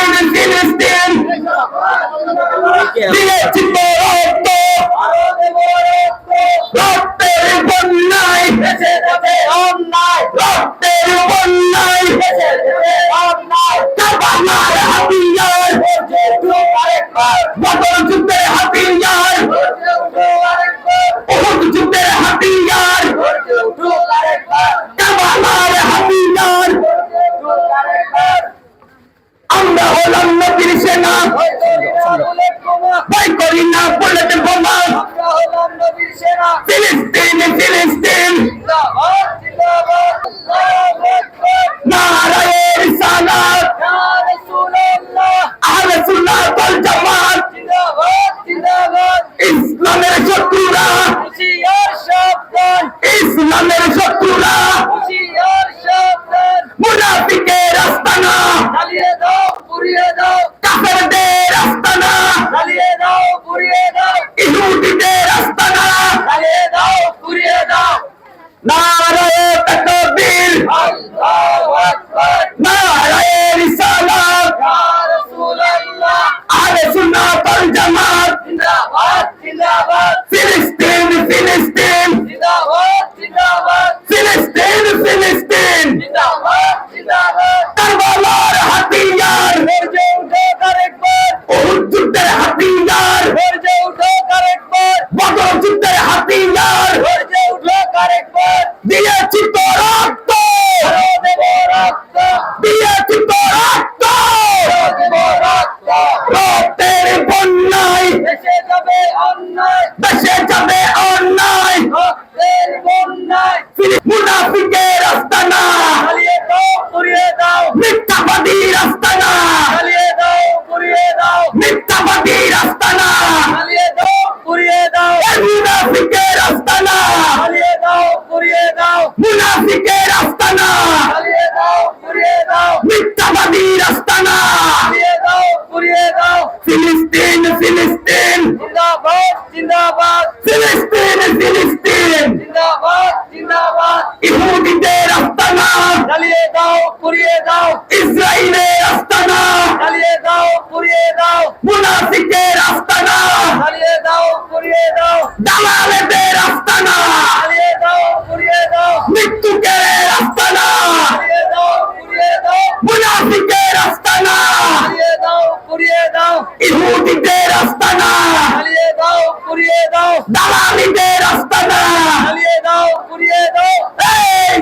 land in Filistin. দিয়েছি রক্ত রক্তের উপর নাই রক্তের উপর নাই কাবানার হাতিয়ার বদল যুদ্ধের হাতিয়ার ওহদ যুদ্ধের হাতিয়ার সাল্লাম নবীর সেনা। ভয় করি না বলেছে বোমা। Bye. দুর্নীতিতে রাস্তা না হারিয়ে দাও পুড়িয়ে দাও দালালিতে রাস্তা না হারিয়ে দাও দাও এই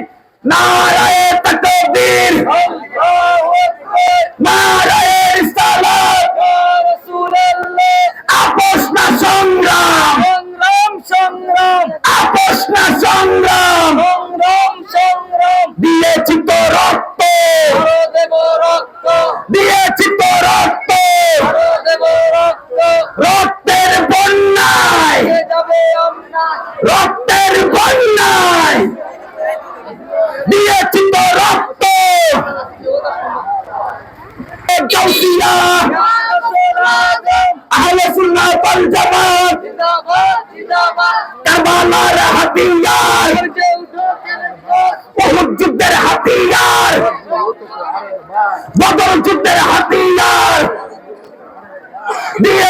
নারায়ে তাকবীর আল্লাহু আকবার নারায়ে রিসালাত ইয়া রাসূলুল্লাহ আপোষ সংগ্রাম সংগ্রাম। আপোষ না সংগ্রাম। সংগ্রাম সংগ্রাম। দিয়েছি তো রক্ত। দেব রক্ত। দিয়েছি তো রক্ত। দেব রক্ত। রক্তের বন্যায়। যাবে রক্ত দিয়ে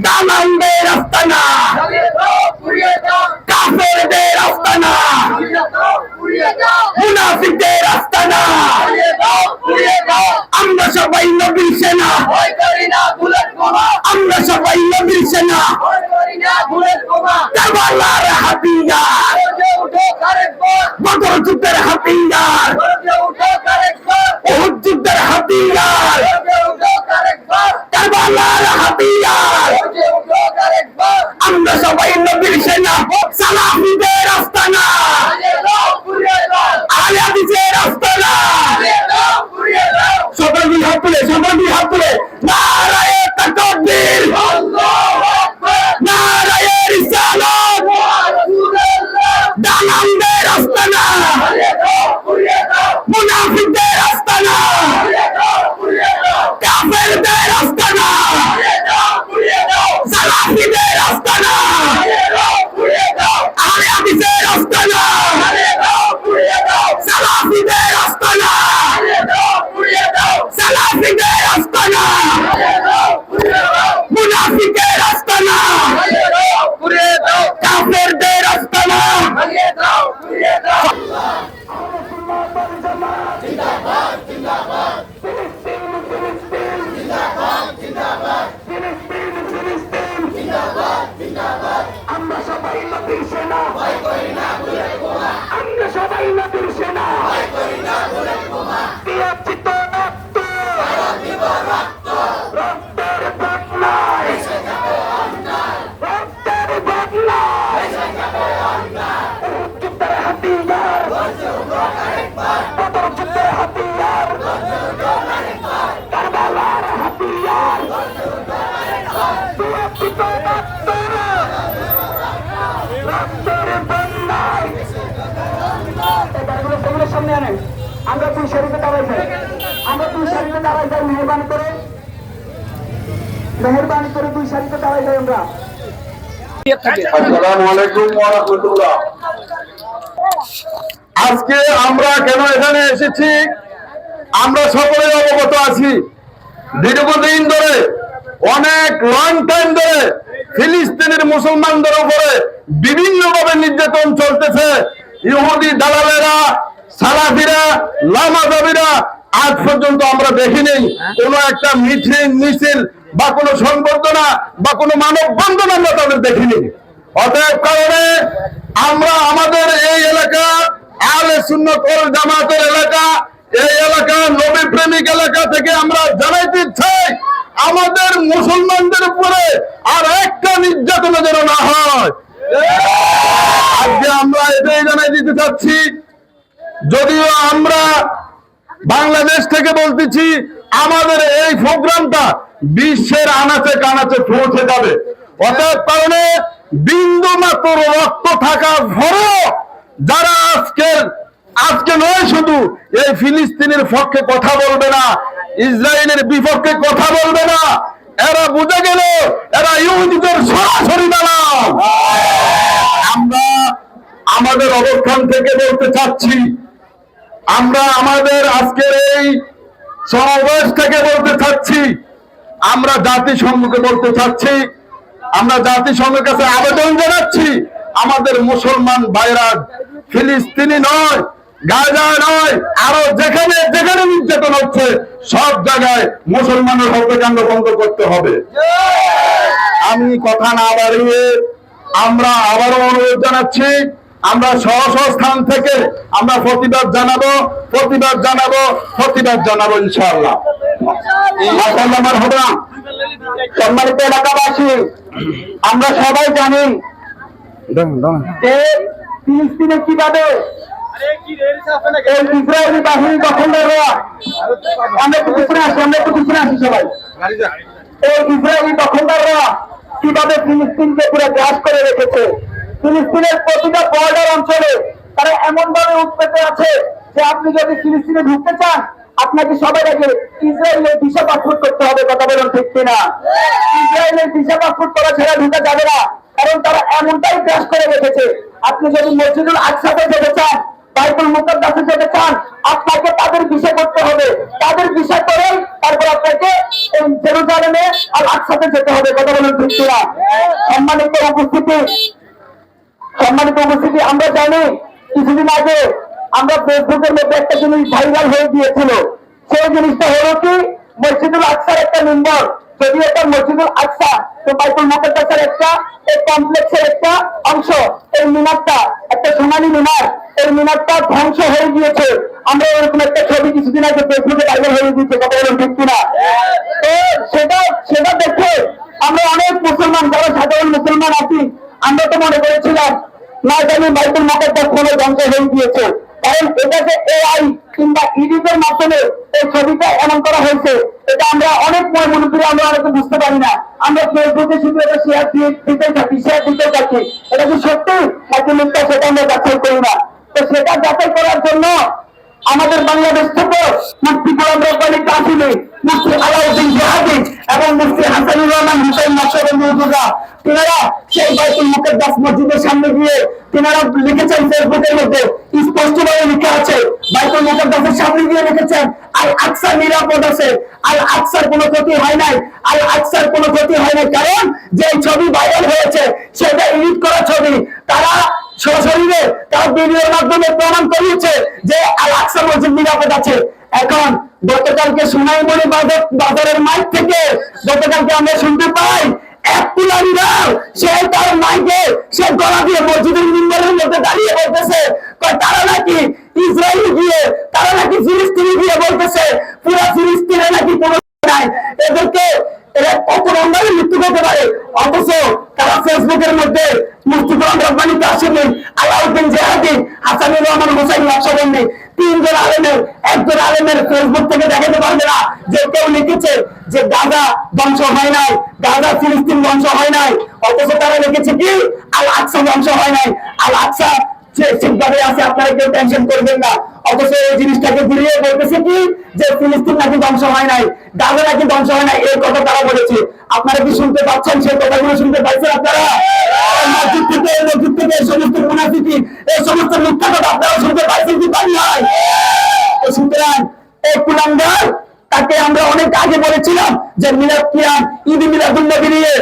দামানদের আস্তানা কাফেরদের আস্তানা মুনাফিকদের আস্তানা আমরা সবাই নবীর সেনা। আমরা সবাই নবীর সেনা। উঠো আরেকবার বদর আমরা সবাই নবীর সেনা। সালাফিদের Montana! সারিতে দাঁড়াই যাই মেহরবানি করে। মেহরবানি করে দুই সারিতে দাঁড়াই যাই আমরা। আজকে আমরা কেন এখানে এসেছি? আমরা সকলে অবগত আছি। দীর্ঘদিন ধরে, অনেক লং টাইম ধরে ফিলিস্তিনের মুসলমানদের উপরে বিভিন্নভাবে নির্যাতন চলতেছে। ইহুদি দালালেরা, সালাফিরা, লামাজাবিরা আজ পর্যন্ত আমরা দেখিনি। কোন একটা মিছিল মিছিল বা কোনো সংবর্ধনা বা কোনো মানববন্ধন আমরা তাদের দেখিনি। অতএব কারণে আমরা আমাদের এই এলাকা আলে সুন্নত জামাতের এলাকা এই এলাকা নবী প্রেমিক এলাকা থেকে আমরা জানাইতে চাই আমাদের মুসলমানদের উপরে আর একটা নির্যাতন যেন না হয়। আজকে আমরা এটাই জানাই দিতে চাচ্ছি যদিও আমরা বাংলাদেশ থেকে বলতেছি, আমাদের এই প্রোগ্রামটা বিশ্বের আনাচে কানাচে পৌঁছে যাবে। অতএব কারণে বিন্দু মাত্র রক্ত থাকার পরও যারা আজকের, আজকে নয় শুধু, এই ফিলিস্তিনের পক্ষে কথা বলবে না, ইসরায়েলের বিপক্ষে কথা বলবে না, এরা বুঝে গেল, এরা ইহুদিদের সরাসরি দালাল। আমরা আমাদের অবস্থান থেকে বলতে চাচ্ছি আমরা আমাদের আজকের এই সমাবেশ থেকে বলতে চাচ্ছি, আমরা জাতিসংঘকে বলতে চাচ্ছি, আমরা জাতিসংঘের কাছে আবেদন জানাচ্ছি, আমাদের মুসলমান ভাইরা ফিলিস্তিনি নয়, গাজা নয়, আরও যেখানে যেখানে নির্যাতন হচ্ছে, সব জায়গায় মুসলমানের হত্যাকাণ্ড বন্ধ করতে হবে। আমি কথা না বাড়িয়ে আমরা আবারও অনুরোধ জানাচ্ছি আমরা স্ব স্থান থেকে আমরা প্রতিবাদ জানাব প্রতিবাদ জানাব প্রতিবাদ জানাব ইনশাআল্লাহ। সম্মানিত এলাকাবাসী আমরা সবাই জানি যে ফিলিস্তিনে কীভাবে এই ইসরায়েলি বাহিনী দখলদাররা অনেক পিছনে আসে অনেক পিছনে আসি সবাই। এই ইসরায়েলি দখলদাররা কীভাবে ফিলিস্তিনকে পুরো গ্রাস করে রেখেছে? ফিলিস্তিনের প্রতিটা বর্ডার অঞ্চলে তারা এমন ভাবে উৎপেতে আছে যে আপনি যদি ফিলিস্তিনে ঢুকতে চান, আপনাকে সবার আগে ইসরায়েলের ভিসা পাসপোর্ট করতে হবে, কথা বলুন ঠিক কিনা? ইসরায়েলের ভিসা পাসপোর্ট করা ছাড়া ঢুকা যাবে না, কারণ তারা এমনটাই গ্রাস করে রেখেছে। আপনি যদি মসজিদুল আকসাতে যেতে চান, বাইতুল মুকাদ্দাসে যেতে চান, আপনাকে তাদের বিষয় করতে হবে। তাদের বিষয় করে তারপর আপনাকে জেরুজালেমে আর আকসাতে যেতে হবে, কথা বলুন ঠিক কিনা? সম্মানিত উপস্থিতি সম্মানিত উপস্থিতি, আমরা জানি কিছুদিন আগে আমরা ফেসবুকের মধ্যে একটা জিনিস ভাইরাল হয়ে গিয়েছিল। সেই জিনিসটা হলো কি? মসজিদুল আকসার একটা নম্বর যদি এটা মসজিদুল আকসা, তো বাইতুল মুকাদ্দাসের একটা, এই কমপ্লেক্সের একটা অংশ, এই মিনারটা, একটা সোনালী মিনার, এই মিনারটা ধ্বংস হয়ে গিয়েছে। আমরা এরকম একটা ছবি কিছুদিন আগে ফেসবুকে ভাইরাল হয়ে গিয়েছে, কথা বলুন ঠিক কিনা? তো সেটা সেটা দেখে আমরা অনেক মুসলমান যারা সাধারণ মুসলমান আছি আমরা তো মনে করেছিলাম না জানি বাইতুল মুকাদ্দাস কোনো ধ্বংস হয়ে গিয়েছে। কারণ এটাকে এআই কিংবা ইডিটের মাধ্যমে এই ছবিটা এমন করা হয়েছে। এটা আমরা অনেক সময় মনে করি আমরা অনেকে বুঝতে পারি না। আমরা ফেসবুকে শুধু এটা শেয়ার দিয়ে দিতে থাকি শেয়ার দিতে থাকি। এটা কি সত্যি? নাকি মিথ্যা? সেটা আমরা যাচাই করি না। তো সেটা যাচাই করার জন্য আমাদের বাংলাদেশ থেকে মুফতি গোলাম রব্বানি কাসিমি মুফতি আলাউদ্দিন জাহাদি এবং মুফতি হাসানুর রহমান হুসাইন নকশবন্দি মহবুবা তিনারা সেই বাইতুল মুকাদ্দাস মসজিদের সামনে গিয়ে তিনারা লিখেছেন ফেসবুকের মধ্যে, স্পষ্টভাবে লেখা আছে, বাইতুল মুকাদ্দাসের সামনে গিয়ে লিখেছেন আল আকসা নিরাপদ আছে। আল আকসার কোনো ক্ষতি হয় নাই আল আকসার কোনো ক্ষতি হয় নাই। কারণ যে ছবি ভাইরাল হয়েছে, সেটা এডিট করা ছবি। তারা সশরীরে তার ভিডিওর মাধ্যমে প্রমাণ করিয়েছে যে আল আকসা মসজিদ নিরাপদ আছে। এখন গতকালকে সোনাইমণি বাজার বাজারের মাইক থেকে গতকালকে আমরা শুনতে পাই সে তার মাইকে, সে মসজিদের মধ্যে দাঁড়িয়ে বলতেছে তারা নাকি গিয়ে, তারা নাকি গিয়ে বলতেছে নাকি কোনো নাই। মৃত্যু করতে পারে? অথচ তারা ফেসবুকের মধ্যে মুস্তিকুর রব্বানি কাশিমি আলাউদ্দিন জেহাদি, হাসানুর রহমান, হোসাইন নকশবন্দি তিনজন আলেমের, একজন আলেমের ফেসবুক থেকে দেখাতে পারবে না যে কেউ লিখেছে যে গাজা ধ্বংস হয় নাই, গাজা ফিলিস্তিন ধ্বংস হয় নাই, অথচ তারা লিখেছে কি? আল আকসা ধ্বংস হয় নাই। আল আকসা ঠিকভাবে আছে, আপনারা কেউ টেনশন করবেন না। অথচ এই জিনিসটাকে ঘুরিয়ে বলতেছে কি? যে ফিলিস্তিন নাকি ধ্বংস হয় নাই, গাজা নাকি ধ্বংস হয় নাই, এই কথা তারা বলেছে। আপনারা কি শুনতে পাচ্ছেন? সেই কথাগুলো শুনতে পাচ্ছেন আপনারা? থেকে, এই সমস্ত মুনাফিকি, এই সমস্ত মিথ্যা কথা আপনারা শুনতে পাচ্ছেন কি সুতরাং এই তাকে আমরা অনেক আগে বলেছিলাম যে মিলাদ কিয়াম, ঈদ নিয়ে।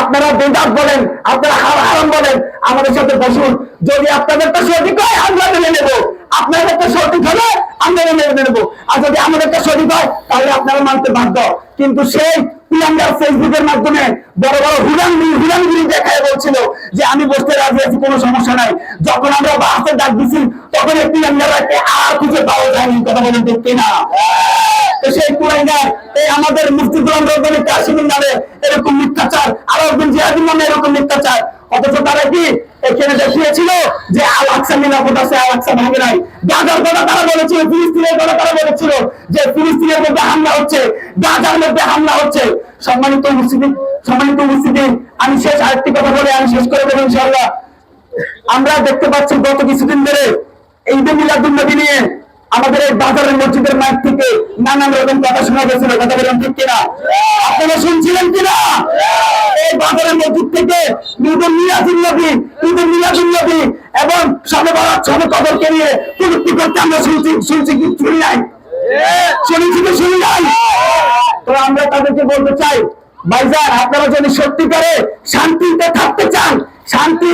আপনারা বেদাত বলেন, আপনারা হারাম বলেন, আমাদের সাথে বসুন। যদি আপনাদেরটা সঠিক হয়, আমরা মেনে নেব। আপনাদেরটা সঠিক হলে আমরা মেনে নেব। আর যদি আমাদেরটা সঠিক হয়, তাহলে আপনারা মানতে বাধ্য। কিন্তু সেই পিয়াঙ্গার ফেসবুকের মাধ্যমে বড় বড় দেখায় বলছিল যে আমি বসতে রাজি আছি, কোনো সমস্যা নাই। যখন আমরা বাসে ডাক দিছি তখন আর খুঁজে পাওয়া যায়নি। কথা বলেন সেই এই আমাদের নামে এরকম মিথ্যাচার আর জিয়াদির নামে এরকম মিথ্যাচার। অথচ তারা কি এখানে দেখিয়েছিল যে আল আকসা নিরাপদ আছে, আল আকসা ভাঙে নাই? গাজার কথা তারা বলেছিল, ফিলিস্তিনের কথা তারা বলেছিল যে ফিলিস্তিনের মধ্যে হামলা হচ্ছে, গাজার মধ্যে হামলা হচ্ছে। সম্মানিত উপস্থিতি সম্মানিত উপস্থিতি, আমি শেষ আরেকটি কথা বলে আমি শেষ করে দেবো ইনশাআল্লাহ। আমরা দেখতে পাচ্ছি গত কিছুদিন ধরে এই ঈদে মিলাদুল নবী নিয়ে আমাদের এই বাজারের মসজিদের মাঠ থেকে নানান রকম কথা শোনা গেছিল। কথা বলেন ঠিক কিনা? আপনারা শুনছিলেন কিনা? এই বাজারের মসজিদ থেকে ঈদুল মিলাদুল নবী ঈদুল মিলাদুল নবী এবং সবে বারাত, সবে কদরকে নিয়ে প্রযুক্তি করতে আমরা শুনছি শুনছি কি, শুনি নাই? আমরা তাদেরকে বলতে চাই, ভাইজান, আপনারা যদি সত্যিকারে শান্তিতে থাকতে চান, শান্তি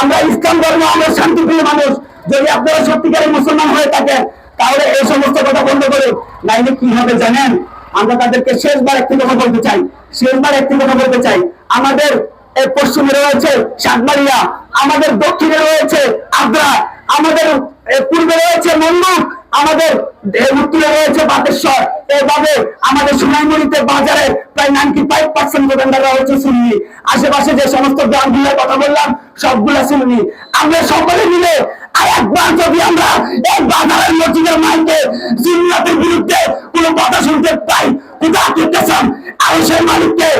আমরা ইসলাম ধর্ম, আমরা শান্তিপ্রিয় মানুষ, যদি আপনারা সত্যিকারে মুসলমান হয়ে থাকেন, তাহলে এই সমস্ত কথা বন্ধ করে, নাইলে কি হবে জানেন? আমরা তাদেরকে শেষবার একটি কথা বলতে চাই, শেষবার একটি কথা বলতে চাই। আমাদের পশ্চিমে রয়েছে সাতবাড়িয়া, আমাদের দক্ষিণে রয়েছে আগ্রা, আমাদের পূর্বে রয়েছে মন্ডুক আমাদের উত্তরে রয়েছে বাতেশ্বর। এইভাবে আমাদের সোনাইমুড়িতে বাজারে প্রায় নাইনটি ফাইভ পার্সেন্ট দোকানদাররা হচ্ছে সুন্নি। আশেপাশে যে সমস্ত গ্রামগুলোর কথা বললাম, সবগুলা সুন্নি। আমরা সকলে মিলে আর একবার যদি আমরা এই বাজারের মসজিদের মাইকে সুন্নাতের বিরুদ্ধে কোনো কথা শুনতে পাই কোথা করতেছেন আর সেই মালিককে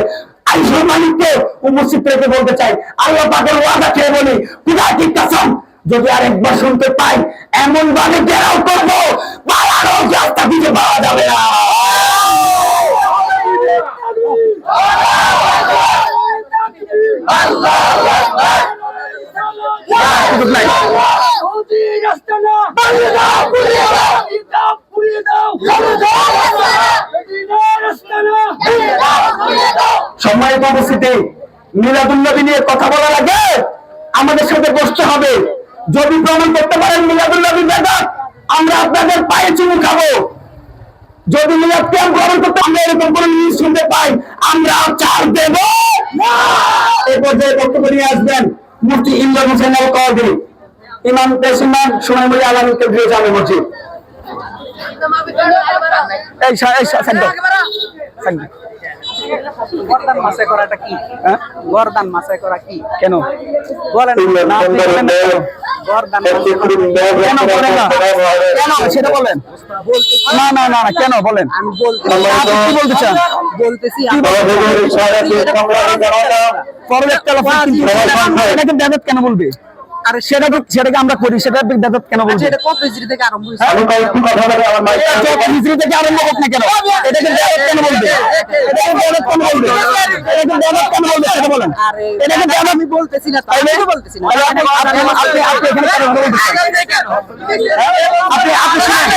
তাই সম্মানিত উপস্থিত রেখে বলতে চাই। আল্লাহ পাকের ওয়াদা খেয়ে বলি, খুদা কি কসম যদি আরেকবার শুনতে পাই, এমন ভাবে ঘেরাও করব পালানোর রাস্তা খুঁজে পাওয়া যাবে না। সম্মানিত উপস্থিতি মিলাদুল্নবী নিয়ে কথা বলার আগে আমাদের সাথে বসতে হবে যদি প্রমাণ করতে পারেন মিলাদুল্নবী বেদাত আমরা আপনাদের পায়ে চুমু খাব। যদি মিলাদ ক্যাম্প গ্রহণ করতে আমরা এরকম কোন নিউজ শুনতে পাই আমরা ছাড় দেব। না। এই পর্যায়ে বক্তব্য নিয়ে আসবেন মুফতি ইমরান হোসেন আল কাদি। ইমাম তেসিমান সোনাইমুড়ি আলমী কেন্দ্রীয় জামে মসজিদ। এই এই। গরদান মাসে করাটা কি? হ্যাঁ? মাসে করা কি? কেন? বলেন করা? কেন বলেন না? কেন? সেটা বলেন। না না না না, কেন বলেন? আমি বলতে আপনি কি বলতে চান? বলতেছি কি পরের একটা কেন বলবে? আরে সেটাকে সেটাকে আমরা করি সেটা বেদাত কেন বলবে এটা কত হিজড়ি থেকে আরম্ভ হয়েছে যত হিজরি থেকে আরম্ভ হোক না কেন এটাকে বেদাত কেন বলবে এটাকে বেদাত কেন বলবে এটাকে বেদাত কেন বলবে সেটা বলেন আরে এটাকে বেদাত আমি বলতেছি না তো, আমি বলতেছি না আপনি আপনি আপনি এখানে কেন বলতেছেন আপনি আপনি শুনেন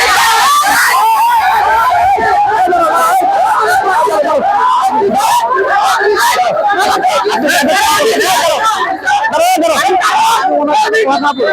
আমরা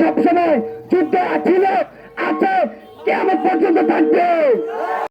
সবসময় যুদ্ধ আছে।